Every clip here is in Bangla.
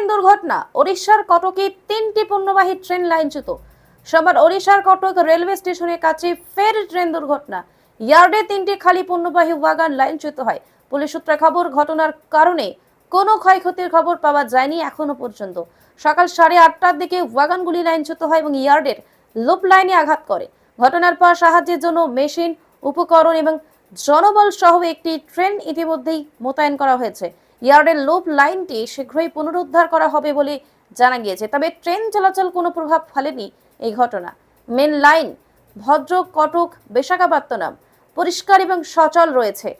ট্রেন দুর্ঘটনা, ওড়িশার কটকে তিনটি পণ্যবাহী ট্রেন লাইনচ্যুত সোমবার ওড়িশার কটক রেলওয়ে স্টেশনের কাছে ফের ট্রেন দুর্ঘটনা। ইয়ার্ডে তিনটি খালি পণ্যবাহী ওয়াগান লাইনচ্যুত হয়। পুলিশ সূত্রে খবর, ঘটনার কারণে কোনো ক্ষয়ক্ষতির খবর পাওয়া যায়নি এখনও পর্যন্ত। সকাল সাড়ে আটটার দিকে ওয়াগানগুলি লাইনচ্যুত হয় এবং ইয়ার্ডের লুপ লাইনে আঘাত করে। ঘটনার পর সাহায্যের জন্য মেশিন, উপকরণ এবং জনবল সহ একটি ট্রেন ইতিমধ্যেই মোতায়েন করা হয়েছে। ইয়ার্ডের লুপ লাইনটি শীঘ্রই পুনরুদ্ধার করা হবে বলে জানা গিয়েছে। তবে ট্রেন চলাচল কোনো প্রভাব ফেলেনি এই ঘটনা। মেন লাইন, ভদ্র, কটক, বিশাখাপত্তনম পরিষ্কার এবং সচল রয়েছে।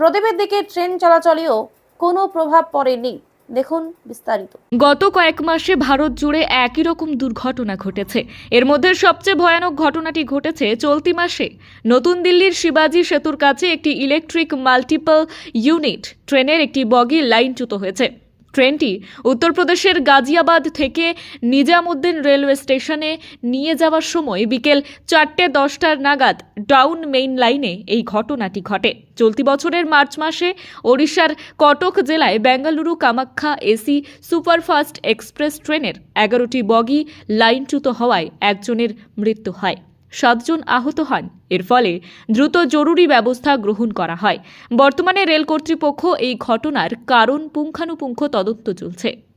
প্রদীপের দিকে ট্রেন চলাচলেও কোনো প্রভাব পড়েনি। দেখুন বিস্তারিত। গত কয়েক মাসে ভারত জুড়ে একই রকম দুর্ঘটনা ঘটেছে। এর মধ্যে সবচেয়ে ভয়ানক ঘটনাটি ঘটেছে চলতি মাসে। নতুন দিল্লির শিবাজি সেতুর কাছে একটি ইলেকট্রিক মাল্টিপল ইউনিট ট্রেনের একটি বগি লাইনচ্যুত হয়েছে। ট্রেনটি উত্তরপ্রদেশের গাজিয়াবাদ থেকে নিজামুদ্দিন রেলওয়ে স্টেশনে নিয়ে যাওয়ার সময় বিকেল চারটে দশটার নাগাদ ডাউন মেইন লাইনে এই ঘটনাটি ঘটে। চলতি বছরের মার্চ মাসে ওড়িশার কটক জেলায় Bengaluru Kamakhya AC superfast express ট্রেনের এগারোটি বগি লাইনচ্যুত হওয়ায় একজনের মৃত্যু হয়। সাতজন আহত হন। এর ফলে দ্রুত জরুরি ব্যবস্থা গ্রহণ করা হয়। বর্তমানে রেল কর্তৃপক্ষ এই ঘটনার কারণ পুঙ্খানুপুঙ্খ তদন্ত চলছে।